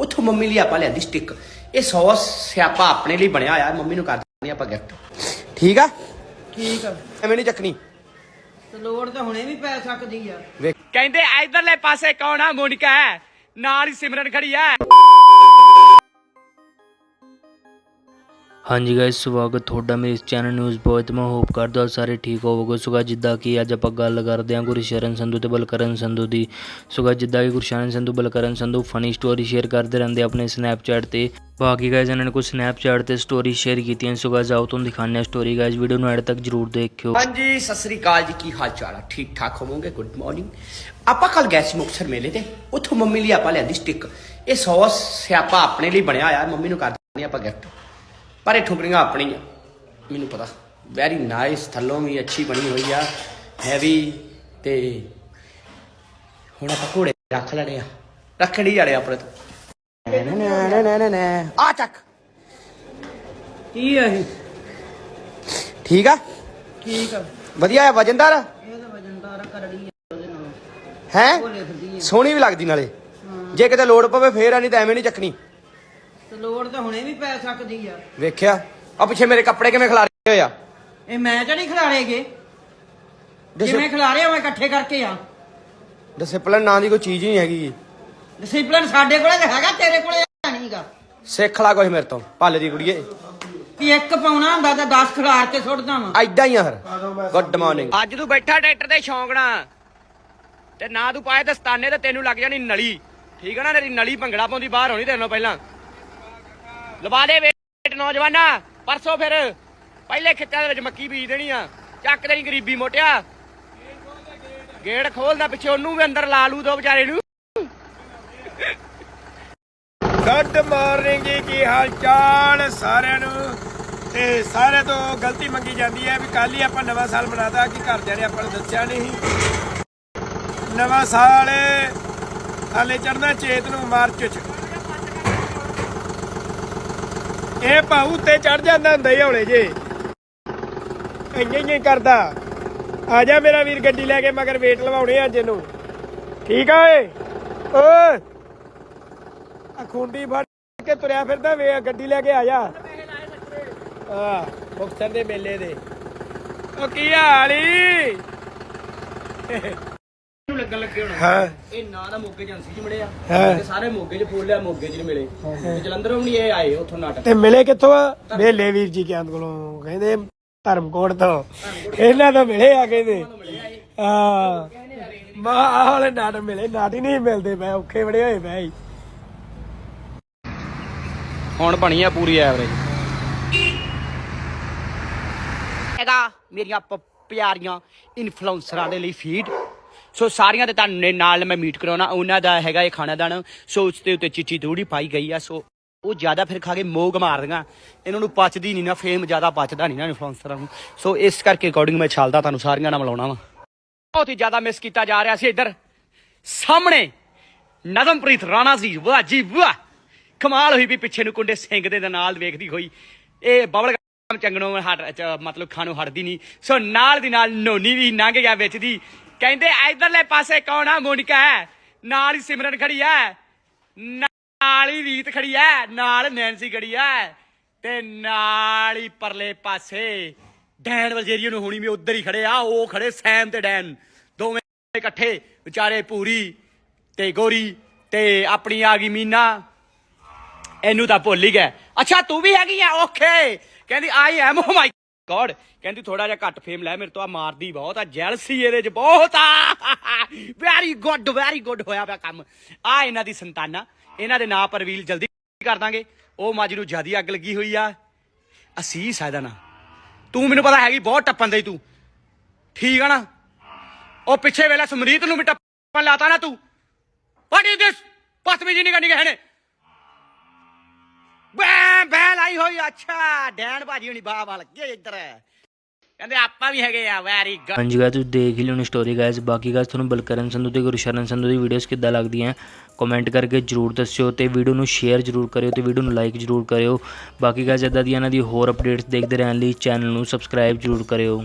ਉੱਥੋਂ ਮੰਮੀ ਲਈ ਆਪਾਂ ਲਿਆਂਦੀ ਸਟਿੱਕ ਇਹ ਸੌਸ ਸਿਆਪਾ ਆਪਣੇ ਲਈ ਬਣਿਆ ਹੋਇਆ ਮੰਮੀ ਨੂੰ ਕਰ ਦਿੰਦੇ ਆਪਾਂ ਗਿਫਟ ਠੀਕ ਆ? ਠੀਕ ਆ। ਐਵੇਂ ਨਹੀਂ ਚੱਕਣੀ। ਤੇ ਲੋੜ ਤਾਂ ਹੁਣੇ ਵੀ ਪੈ ਸਕਦੀ ਆ। ਕਹਿੰਦੇ ਇਧਰਲੇ ਪਾਸੇ ਕੌਣ ਆ ਮੋਨਿਕਾ ਹੈ ਨਾਲ ਹੀ ਸਿਮਰਨ ਖੜੀ ਹੈ ਹਾਂਜੀ ਗਾਇਸ ਸਵਾਗਤ ਤੁਹਾਡਾ ਮੇਰੇ ਇਸ ਚੈਨਲ ਨਿਊਜ਼ ਬੋਏ ਤੇ ਮੈਂ ਹੋਪ ਕਰਦਾ ਸਾਰੇ ਠੀਕ ਹੋਵੋਗੇ। ਸੋ guys, ਜਿੱਦਾਂ ਕਿ ਅੱਜ ਆਪਾਂ ਗੱਲ ਕਰਦੇ ਹਾਂ ਗੁਰਸ਼ਰਨ ਸੰਧੂ ਤੇ ਬਲਕਰਨ ਸੰਧੂ ਦੀ। ਸੋ guys, ਜਿੱਦਾਂ ਕਿ Gursharan Sandhu Balkaran Sandhu funny story share ਕਰਦੇ ਰਹਿੰਦੇ ਆਪਣੇ ਸਨੈਪਚੈਟ ਤੇ। ਬਾਕੀ ਗਾਇਸ ਇਹਨਾਂ ਨੇ ਕੁਝ ਸਨੈਪਚੈਟ ਤੇ ਸਟੋਰੀ ਸ਼ੇਅਰ ਕੀਤੀਆਂ ਸੋ guys, ਆਓ ਤੁਹਾਨੂੰ ਦਿਖਾਉਂਦੇ ਹਾਂ ਸਟੋਰੀ ਗਾਇਸ ਵੀਡੀਓ ਨੂੰ ਐਡ ਤੱਕ ਜਰੂਰ ਦੇਖਿਓ। ਹਾਂਜੀ ਸਤਿ ਸ੍ਰੀ ਅਕਾਲ ਜੀ ਕੀ ਹਾਲ ਚਾਲ ਆ? ਠੀਕ ਠਾਕ ਹੋਵੋਗੇ? ਗੁੱਡ ਮਾਰਨਿੰਗ ਆਪਾਂ ਕੱਲ ਗਏ ਸੀ ਮੁਕਤਸਰ ਮੇਲੇ ਤੇ। ਉੱਥੋਂ ਮੰਮੀ ਲਈ ਆਪਾਂ ਲਿਆਂਦੀ ਸਟਿੱਕ ਇਹ ਸੌਸ ਸਿਆਪਾ ਆਪਣੇ ਲਈ ਬਣਿਆ ਹੋਇਆ। ਮੰਮੀ ਨੂੰ ਕਰ ਆਪਾਂ ਗਿਫਟ ਪਰ ਇਹ ਠੁਕਰੀਆਂ ਆਪਣੀਆਂ ਮੈਨੂੰ ਪਤਾ। ਵੈਰੀ ਨਾਈਸ ਥੱਲੋਂ ਵੀ ਅੱਛੀ ਬਣੀ ਹੋਈ ਆ ਹੈਵੀ ਤੇ ਹੁਣ ਆਪਾਂ ਘੋੜੇ ਰੱਖ ਲੈਣੇ ਆ। ਰੱਖੜੀ ਵਾਲੇ ਆਪਣੇ ਤੋਂ। ਨਾ ਨਾ ਨਾ ਨਾ ਨਾ ਨਾ ਆ ਚੱਕ। ਕੀ ਆ ਇਹ? ਠੀਕ ਆ? ਠੀਕ ਆ ਵਧੀਆ ਆ ਵਜਨਦਾਰ? ਇਹ ਤਾਂ ਵਜਨਦਾਰ ਕਰੜੀ ਆ ਉਹਦੇ ਨਾਲ। ਹੈ? ਆ। ਸੋਹਣੀ ਵੀ ਲੱਗਦੀ ਨਾਲੇ। ਜੇ ਕਿਤੇ ਲੋੜ ਪਵੇ ਫੇਰ ਆ ਨਹੀਂ ਤਾਂ ਐਵੇਂ ਨਹੀਂ ਚੱਕਣੀ। ਤੇ ਲੋੜ ਤਾਂ ਹੁਣੇ ਵੀ ਪੈ ਸਕਦੀ ਆ। ਵੇਖਿਆ? ਆ ਪਿੱਛੇ ਮੇਰੇ ਕੱਪੜੇ ਕਿਵੇਂ ਖਿਲਾਰੇ ਹੋਏ ਆ? ਇਹ ਮੈਂ ਤਾਂ ਨਹੀਂ ਖਿਲਾਰੇਗੇ ਜਿਵੇਂ ਖਿਲਾਰੇ ਹੋਵੇ ਇਕੱਠੇ ਕਰਕੇ ਆ। ਡਿਸਪਲਿਨ ਨਾਂ ਦੀ ਕੋਈ ਚੀਜ਼ ਹੀ ਨਹੀਂ ਹੈਗੀ ਡਿਸਪਲਿਨ ਸਾਡੇ ਕੋਲੇ ਤਾਂ ਹੈਗਾ ਤੇਰੇ ਕੋਲੇ ਨਹੀਂਗਾ। ਸਿੱਖ ਲਾ ਕੁਛ ਮੇਰੇ ਤੋਂ ਭੱਲ ਦੀ ਕੁੜੀਏ। ਕਿ ਇੱਕ ਪਾਉਣਾ ਹੁੰਦਾ ਤਾਂ 10 ਖਿਲਾਰ ਕੇ ਸੁੱਟਦਾ ਵਾਂ। ਐਦਾਂ ਹੀ ਆ ਫਿਰ। ਗੁੱਡ ਮਾਰਨਿੰਗ ਅੱਜ ਤੂੰ ਬੈਠਾ ਟਰੈਕਟਰ ਤੇ ਸ਼ੌਂਕ ਨਾਲ। ਤੇ ਨਾ ਤੂੰ ਪਾਏ ਦਸਤਾਨੇ ਤੇ ਤੈਨੂੰ ਲੱਗ ਜਾਣੀ ਨਲੀ। ਠੀਕ ਹੈ ਨਾ ਤੇਰੀ ਨਲੀ ਭੰਗੜਾ ਪਾਉਂਦੀ ਬਾਹਰ ਹੋਣੀ ਤੇਰੇ ਨਾਲ ਪਹਿਲਾਂ। ਲਵਾ ਦੇ ਵੇਟ ਨੌਜਵਾਨਾ। ਪਰਸੋਂ ਫਿਰ ਪਹਿਲੇ ਖਿੱਤਿਆਂ ਦੇ ਵਿੱਚ ਮੱਕੀ ਬੀਜ ਦੇਣੀ ਆ। ਚੱਕ ਤੇਰੀ ਗਰੀਬੀ ਮੋਟਿਆ। ਗੇੜ ਖੋਲਦਾ ਪਿੱਛੇ, ਉਹਨੂੰ ਵੀ ਅੰਦਰ ਲਾ ਲੂ ਦੋ ਵਿਚਾਰੇ ਨੂੰ। ਗੁੱਡ ਮਾਰਨਿੰਗ ਜੀ, ਕੀ ਹਾਲ ਚਾਲ ਸਾਰਿਆਂ ਨੂੰ? ਤੇ ਸਾਰਿਆਂ ਤੋਂ ਗਲਤੀ ਮੰਗੀ ਜਾਂਦੀ ਹੈ ਵੀ ਕੱਲ ਹੀ ਆਪਾਂ ਨਵਾਂ ਸਾਲ ਮਨਾਤਾ, ਕਿ ਘਰਦਿਆਂ ਨੇ ਆਪਾਂ ਨੂੰ ਦੱਸਿਆ ਨਹੀਂ। ਨਵਾਂ ਸਾਲ, ਹਾਲੇ ਚੜਨਾ ਚੇਤ ਨੂੰ ਮਾਰਚ ਚ। ਇਹ ਭਾਊ ਤੇ ਚੜ ਜਾਂਦਾ ਹੁੰਦਾ ਹੀ ਹੌਲੇ ਜੇ। ਇੰਨੇ ਹੀ ਕਰਦਾ। ਆ ਜਾ ਮੇਰਾ ਵੀਰ ਗੱਡੀ ਲੈ ਕੇ, ਮਗਰ ਵੇਟ ਲਵਾਉਣੇ ਅੱਜ ਇਹਨੂੰ। ਠੀਕ ਆ ਓਏ? ਓਏ! ਆ ਖੁੰਡੀ ਫੜ ਕੇ ਤੁਰਿਆ ਫਿਰਦਾ ਵੇ ਗੱਡੀ ਲੈ ਕੇ ਆ ਜਾ। ਆ ਮੁਕਤਸਰ ਦੇ ਮੇਲੇ ਦੇ। ਉਹ ਕੀ ਹਾਲ ਲੱਗਣ ਲੱਗੇ ਹੁਣ। ਹਾਂ। ਇਹ ਨਾ ਦਾ ਮੋਗੇ ਏਜੰਸੀ ਚ ਮਿਲੇ ਆ। ਹਾਂ। ਤੇ ਸਾਰੇ ਮੋਗੇ ਚ ਫੋਲ ਲਿਆ ਮੋਗੇ ਚ ਨਹੀਂ ਮਿਲੇ। ਤੇ ਜਲੰਧਰੋਂ ਵੀ ਨੀ ਇਹ ਆਏ ਉੱਥੋਂ ਨਾਟਕ। ਤੇ ਮਿਲੇ ਕਿੱਥੋਂ ਆ? ਵੇਲੇ ਵੀਰ ਜੀ ਕਿਆਂ ਕੋਲੋਂ ਕਹਿੰਦੇ ਧਰਮਕੋਟ ਤੋਂ। ਇਹਨਾਂ ਤੋਂ ਮਿਲੇ ਆ ਕਹਿੰਦੇ। ਹਾਂ। ਮਾ ਆਹ ਵਾਲੇ ਨਾਟ ਮਿਲੇ ਨਾਟ ਹੀ ਨਹੀਂ ਮਿਲਦੇ ਪਏ ਔਖੇ ਬੜੇ ਹੋਏ ਪਏ। ਹੁਣ ਬਣੀ ਆ ਪੂਰੀ ਐਵਰੇਜ। ਹੈਗਾ ਮੇਰੀਆਂ ਪ- ਪਿਆਰੀਆਂ ਇਨਫਲੂਐਂਸਰਾਂ ਦੇ ਲਈ ਫੀਡ ਸੋ ਸਾਰੀਆਂ ਦੇ ਤੁਹਾਨੂੰ ਨਾਲ ਮੈਂ ਮੀਟ ਕਰਾਉਣਾ, ਉਹਨਾਂ ਦਾ ਹੈਗਾ ਇਹ ਖਾਣਾ ਦਾਣਾ। ਸੋ ਉਸ ਦੇ ਉੱਤੇ ਚਿੱਚੀ ਥੋੜੀ ਪਾਈ ਗਈ ਆ, ਸੋ ਉਹ ਜ਼ਿਆਦਾ ਫਿਰ ਖਾ ਕੇ ਮੋਗ ਮਾਰਦੀਆਂ। ਇਹਨਾਂ ਨੂੰ ਪਚਦੀ ਨਹੀਂ ਨਾ ਫੇਮ ਜ਼ਿਆਦਾ ਪਚਦਾ ਨਹੀਂ ਨਾ ਇਨਫਲੂਐਂਸਰਾਂ ਨੂੰ ਸੋ ਇਸ ਕਰਕੇ ਅਕੋਰਡਿੰਗ ਮੈਂ ਛਾਲਦਾ ਤੁਹਾਨੂੰ, ਸਾਰੀਆਂ ਨਾਲ ਮਿਲਾਉਣਾ ਵਾ। ਬਹੁਤ ਹੀ ਜ਼ਿਆਦਾ ਮਿਸ ਕੀਤਾ ਜਾ ਰਿਹਾ ਸੀ ਇੱਧਰ। ਸਾਹਮਣੇ ਨਦਮਪ੍ਰੀਤ ਰਾਣਾ ਜੀ, ਵਾਹ ਜੀ, ਵਾਹ! ਕਮਾਲ ਹੋਈ ਵੀ ਪਿੱਛੇ ਨੂੰ ਕੁੰਡੇ ਸਿੰਘ ਦੇ ਨਾਲ ਵੇਖਦੀ ਹੋਈ। ਇਹ ਬਬਲ ਗਮ ਚੰਗਣੋਂ ਹਟ, ਚ- ਮਤਲਬ ਖਾਣੋਂ ਹਟਦੀ ਨਹੀਂ। ਸੋ ਨਾਲ ਦੀ ਨਾਲ ਨੋਨੀ ਵੀ ਲੰਘ ਗਿਆ ਵਿੱਚ ਦੀ ਕਹਿੰਦੇ, ਇਧਰਲੇ ਪਾਸੇ ਕੌਣ ਆ ਮੋਨਿਕਾ? ਹੈ ਨਾਲ ਹੀ ਸਿਮਰਨ ਖੜੀ ਹੈ ਨਾਲ ਹੀ ਰੀਤ ਖੜੀ ਹੈ ਨਾਲ ਨੈਂਸੀ ਖੜੀ ਹੈ ਤੇ ਨਾਲ ਹੀ ਪਰਲੇ ਪਾਸੇ ਡੈਨ ਵਲਜੇਰੀਆ ਨੂੰ ਹੋਣੀ ਵੀ ਉਧਰ ਹੀ ਖੜੇ ਆ। ਉਹ ਖੜੇ ਸੈਮ ਤੇ ਡੈਨ। ਦੋਵੇਂ ਇਕੱਠੇ, ਵਿਚਾਰੇ ਪੂਰੀ ਤੇ ਗੋਰੀ ਤੇ ਆਪਣੀ ਆ ਗਈ ਮੀਨਾ। ਇਹਨੂੰ ਤਾਂ ਭੁੱਲ ਹੀ ਗਏ। ਅੱਛਾ, ਤੂੰ ਵੀ ਹੈਗੀ ਆ ਓਕੇ। ਕਹਿੰਦੀ I M O my God ਕਹਿੰਦੀ ਥੋੜਾ ਜਿਹਾ ਘੱਟ ਫੇਮ ਲੈ, ਮੇਰੇ ਤੋਂ ਆ ਮਾਰਦੀ ਬਹੁਤ ਆ ਜੈਲਸੀ ਇਹਦੇ ਚ ਬਹੁਤ ਆ। ਵੈਰੀ ਗੁੱਡ ਵੈਰੀ ਗੁੱਡ ਹੋਇਆ ਪਿਆ ਕੰਮ। ਆ ਇਹਨਾਂ ਦੀ ਸੰਤਾਨਾ। ਇਹਨਾਂ ਦੇ ਨਾਂ ਪਰਵੀਲ ਜਲਦੀ ਕਰ ਦਾਂਗੇ। ਉਹ ਮੱਝ ਨੂੰ ਜਿਆਦੀ ਅੱਗ ਲੱਗੀ ਹੋਈ ਆ। ਅਸੀਸ ਆ ਇਹਦਾ ਨਾਂ। ਤੂੰ ਮੈਨੂੰ ਪਤਾ ਹੈਗੀ, ਬਹੁਤ ਟੱਪਣ ਦੇ ਤੂੰ। ਠੀਕ ਆ ਨਾ? ਉਹ ਪਿੱਛੇ ਵੇਲੇ ਸਮਰੀਤ ਨੂੰ ਵੀ ਟੱਪਣ ਲਾਤਾ ਨਾ ਤੂੰ। ਵਾਟ ਇਜ਼ ਦਿਸ ਬਦਤਮੀਜ਼ੀ ਨਹੀਂ ਕਰਨੀ ਕਿਸੇ ਨੇ। ਬੈ ਬੈ ਲਾਈ ਹੋਈ, ਅੱਛਾ, ਡੈਣ ਭਾਜੀ ਹੁਣੀ, ਬਾਹ ਵਾਲ ਲੱਗੇ ਇੱਧਰ। ਕਹਿੰਦੇ ਆਪਾਂ ਵੀ ਹੈਗੇ ਆ ਵੈਰੀ ਗੁੱਡ ਹਾਂਜੀ ਗਾਇਸ ਤੁਸੀਂ ਦੇਖ ਹੀ ਲਿਓਣੀ ਸਟੋਰੀ ਗਾਇਸ ਬਾਕੀ ਗਾਇਸ ਤੁਹਾਨੂੰ ਬਲਕਰਨ ਸੰਧੂ ਤੇ ਗੁਰਸ਼ਰਨ ਸੰਧੂ ਦੀ ਵੀਡੀਓਜ਼ ਕਿੱਦਾਂ ਲੱਗਦੀਆਂ ਕਮੈਂਟ ਕਰਕੇ ਜਰੂਰ ਦੱਸਿਓ ਤੇ ਵੀਡੀਓ ਨੂੰ ਸ਼ੇਅਰ ਜਰੂਰ ਕਰਿਓ ਤੇ ਵੀਡੀਓ ਨੂੰ ਲਾਈਕ ਜਰੂਰ ਕਰਿਓ। ਬਾਕੀ ਗਾਇਸ ਇਦਾਂ ਦੀਆਂ ਇਹਨਾਂ ਦੀ ਹੋਰ ਅਪਡੇਟਸ ਦੇਖਦੇ ਰਹਿਣ ਲਈ ਚੈਨਲ ਨੂੰ ਸਬਸਕ੍ਰਾਈਬ ਜਰੂਰ ਕਰਿਓ।